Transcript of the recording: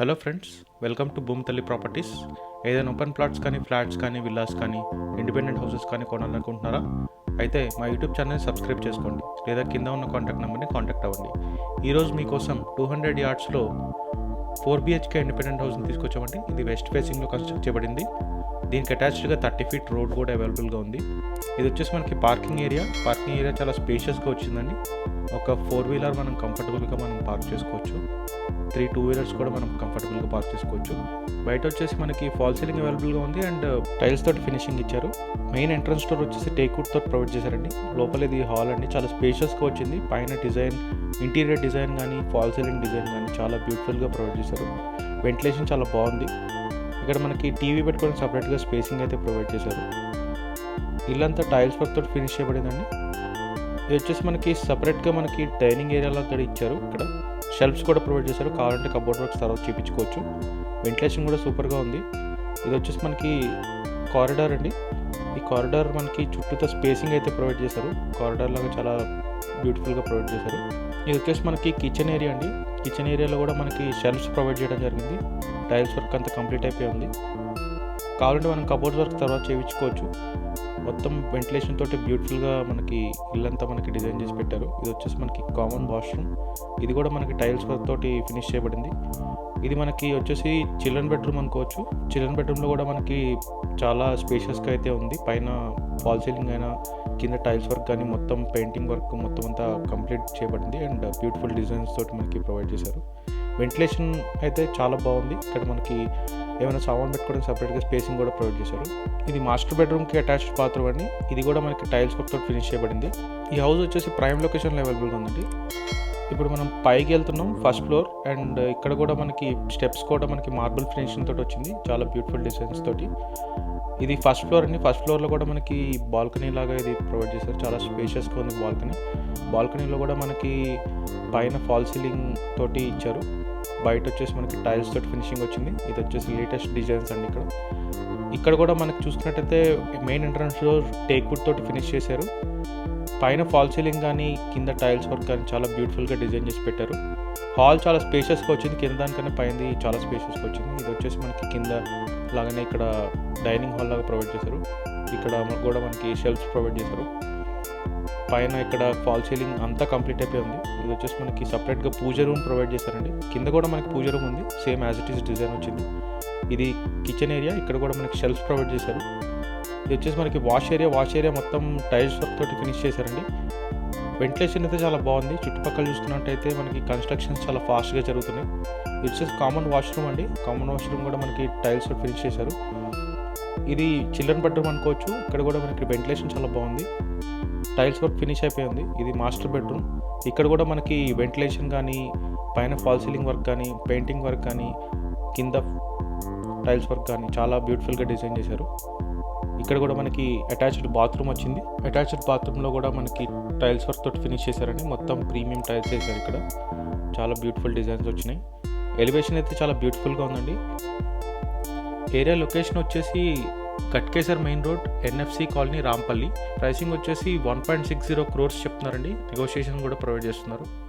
Hello friends welcome to Bhoomitalli properties. ఏదైనా open plots కానీ flats కానీ విల్లాస్ కానీ ఇండిపెండెంట్ హౌసెస్ కానీ కొనాలనుకుంటున్నారా? అయితే మా యూట్యూబ్ ఛానల్ని సబ్స్క్రైబ్ చేసుకోండి. లేదా కింద ఉన్న కాంటాక్ట్ నెంబర్ని కాంటాక్ట్ అవ్వండి. ఈరోజు మీకోసం టూ హండ్రెడ్ యార్డ్స్లో ఫోర్ బిహెచ్కే ఇండిపెండెంట్ హౌస్ని తీసుకొచ్చామండి. ఇది వెస్ట్ ఫేసింగ్లో కన్స్ట్రక్ట్ చేయబడింది. దీనికి అటాచ్డ్గా థర్టీ ఫీట్ రోడ్ కూడా అవైలబుల్గా ఉంది. ఇది వచ్చేసి మనకి పార్కింగ్ ఏరియా పార్కింగ్ ఏరియా చాలా స్పేషియస్గా వచ్చిందండి. ఒక ఫోర్ వీలర్ మనం కంఫర్టబుల్గా మనం పార్క్ చేసుకోవచ్చు. త్రీ టూ వీలర్స్ కూడా మనం కంఫర్టబుల్గా పార్క్ చేసుకోవచ్చు. బయట వచ్చేసి మనకి ఫాల్ సీలింగ్ అవైలబుల్గా ఉంది అండ్ టైల్స్ తోటి ఫినిషింగ్ ఇచ్చారు. మెయిన్ ఎంట్రన్స్ డోర్ వచ్చేసి టేక్ తోటి ప్రొవైడ్ చేశారండి. లోపల ఇది హాల్ అండి. చాలా స్పేషియస్గా వచ్చింది. పైన డిజైన్ ఇంటీరియర్ డిజైన్ కానీ ఫాల్ సీలింగ్ డిజైన్ కానీ చాలా బ్యూటిఫుల్గా ప్రొవైడ్ చేశారు. వెంటిలేషన్ చాలా బాగుంది. ఇక్కడ మనకి టీవీ పెట్టుకోవడానికి సపరేట్గా స్పేసింగ్ అయితే ప్రొవైడ్ చేశారు. ఇల్లంతా టైల్స్ వర్క్ తోటి ఫినిష్ చేయబడిందండి. ఇది వచ్చేసి మనకి సపరేట్గా మనకి డైనింగ్ ఏరియాలో అక్కడ ఇచ్చారు ఇక్కడ. షెల్ఫ్స్ కూడా ప్రొవైడ్ చేశారు. కావాలంటే కబోర్డ్ వర్క్స్ తర్వాత చూపించుకోవచ్చు. వెంటిలేషన్ కూడా సూపర్గా ఉంది. ఇది వచ్చేసి మనకి కారిడార్ అండి. ఈ కారిడార్ మనకి చుట్టూతో స్పేసింగ్ అయితే ప్రొవైడ్ చేశారు. కారిడార్ లాగా చాలా బ్యూటిఫుల్గా ప్రొవైడ్ చేశారు. ఇది వచ్చేసి మనకి కిచెన్ ఏరియా అండి. కిచెన్ ఏరియాలో కూడా మనకి షెల్ఫ్స్ ప్రొవైడ్ చేయడం జరిగింది. టైల్స్ వర్క్ అంతా కంప్లీట్ అయిపోయి ఉంది. కావాలంటే మనం కబోర్డ్స్ వర్క్ తర్వాత చేయించుకోవచ్చు. మొత్తం వెంటిలేషన్ తోటి బ్యూటిఫుల్గా మనకి ఇల్లంతా మనకి డిజైన్ చేసి పెట్టారు. ఇది వచ్చేసి మనకి కామన్ వాష్రూమ్ ఇది కూడా మనకి టైల్స్ వర్క్ తోటి ఫినిష్ చేయబడింది. ఇది మనకి వచ్చేసి చిల్డ్రన్ బెడ్రూమ్ అనుకోవచ్చు. చిల్డ్రన్ బెడ్రూమ్లో కూడా మనకి చాలా స్పేషియస్గా అయితే ఉంది. పైన ఫాల్ సీలింగ్ అయినా కింద టైల్స్ వర్క్ కానీ మొత్తం పెయింటింగ్ వర్క్ మొత్తం అంతా కంప్లీట్ చేయబడింది. అండ్ బ్యూటిఫుల్ డిజైన్స్ తోటి మనకి ప్రొవైడ్ చేశారు. వెంటిలేషన్ అయితే చాలా బాగుంది. ఇక్కడ మనకి ఏమైనా సామాన్ పెట్టుకోవడానికి సపరేట్గా స్పేసింగ్ కూడా ప్రొవైడ్ చేశారు. ఇది మాస్టర్ బెడ్రూమ్కి అటాచ్డ్ బాత్రూమ్ అండి. ఇది కూడా మనకి టైల్స్ వర్క్తో ఫినిష్ చేయబడింది. ఈ హౌస్ వచ్చేసి ప్రైమ్ లొకేషన్లో అవైలబుల్గా ఉందండి. ఇప్పుడు మనం పైకి వెళ్తున్నాం ఫస్ట్ ఫ్లోర్ అండ్ ఇక్కడ కూడా మనకి స్టెప్స్ కూడా మనకి మార్బుల్ ఫినిషింగ్ తోటి వచ్చింది. చాలా బ్యూటిఫుల్ డిజైన్స్ తోటి. ఇది ఫస్ట్ ఫ్లోర్ అండి. ఫస్ట్ ఫ్లోర్లో కూడా మనకి బాల్కనీ లాగా ఇది ప్రొవైడ్ చేశారు. చాలా స్పేషియస్గా ఉంది బాల్కనీ బాల్కనీలో కూడా మనకి పైన ఫాల్ సీలింగ్ తోటి ఇచ్చారు. బయట వచ్చేసి మనకి టైల్స్ తోటి ఫినిషింగ్ వచ్చింది. ఇది వచ్చేసి లేటెస్ట్ డిజైన్స్ అండి ఇక్కడ. ఇక్కడ కూడా మనకి చూసుకున్నట్టయితే main entrance door teak wood తోటి ఫినిష్ చేశారు. పైన ఫాల్ సీలింగ్ కానీ కింద టైల్స్ వర్క్ కానీ చాలా బ్యూటిఫుల్గా డిజైన్ చేసి పెట్టారు. హాల్ చాలా స్పేషియస్గా వచ్చింది. కింద దానికన్నా పైనది చాలా స్పేషియస్గా వచ్చింది. ఇది వచ్చేసి మనకి కింద లాగానే ఇక్కడ డైనింగ్ హాల్ లాగా ప్రొవైడ్ చేశారు. ఇక్కడ కూడా మనకి షెల్ఫ్స్ ప్రొవైడ్ చేశారు. పైన ఇక్కడ ఫాల్ సీలింగ్ అంతా కంప్లీట్ అయిపోయి ఉంది. ఇది వచ్చేసి మనకి సపరేట్గా పూజ రూమ్ ప్రొవైడ్ చేశారండి. కింద కూడా మనకి పూజ రూమ్ ఉంది. Same as it is design వచ్చింది. ఇది కిచెన్ ఏరియా ఇక్కడ కూడా మనకి షెల్ఫ్స్ ప్రొవైడ్ చేశారు. ఇది వచ్చేసి మనకి వాష్ ఏరియా వాష్ ఏరియా మొత్తం టైల్స్ వర్క్ తోటి ఫినిష్ చేశారండి. వెంటిలేషన్ అయితే చాలా బాగుంది. చుట్టుపక్కల చూసుకున్నట్టయితే మనకి కన్స్ట్రక్షన్స్ చాలా ఫాస్ట్గా జరుగుతున్నాయి. ఇది వచ్చేసి కామన్ వాష్రూమ్ అండి. కామన్ వాష్రూమ్ కూడా మనకి టైల్స్ ఫినిష్ చేశారు. ఇది చిల్డ్రన్ బెడ్రూమ్ అనుకోవచ్చు. ఇక్కడ కూడా మనకి వెంటిలేషన్ చాలా బాగుంది. టైల్స్ వర్క్ ఫినిష్ అయిపోయింది. ఇది మాస్టర్ బెడ్రూమ్. ఇక్కడ కూడా మనకి వెంటిలేషన్ కానీ పైన ఫాల్ సీలింగ్ వర్క్ కానీ పెయింటింగ్ వర్క్ కానీ కింద టైల్స్ వర్క్ కానీ చాలా బ్యూటిఫుల్గా డిజైన్ చేశారు. ఇక్కడ కూడా మనకి అటాచ్డ్ బాత్రూమ్ వచ్చింది. అటాచ్డ్ బాత్రూంలో కూడా మనకి టైల్స్ వర్క్ తోటి ఫినిష్ చేశారండి. మొత్తం ప్రీమియం టైల్స్ వేశారు ఇక్కడ. చాలా బ్యూటిఫుల్ డిజైన్స్ వచ్చినాయి. ఎలివేషన్ అయితే చాలా బ్యూటిఫుల్గా ఉందండి. ఏరియా లొకేషన్ వచ్చేసి Ghatkesar main road NFC colony Rampally. Pricing వచ్చేసి one point six zero crores చెప్తున్నారండి. నెగోషియేషన్ కూడా ప్రొవైడ్ చేస్తున్నారు.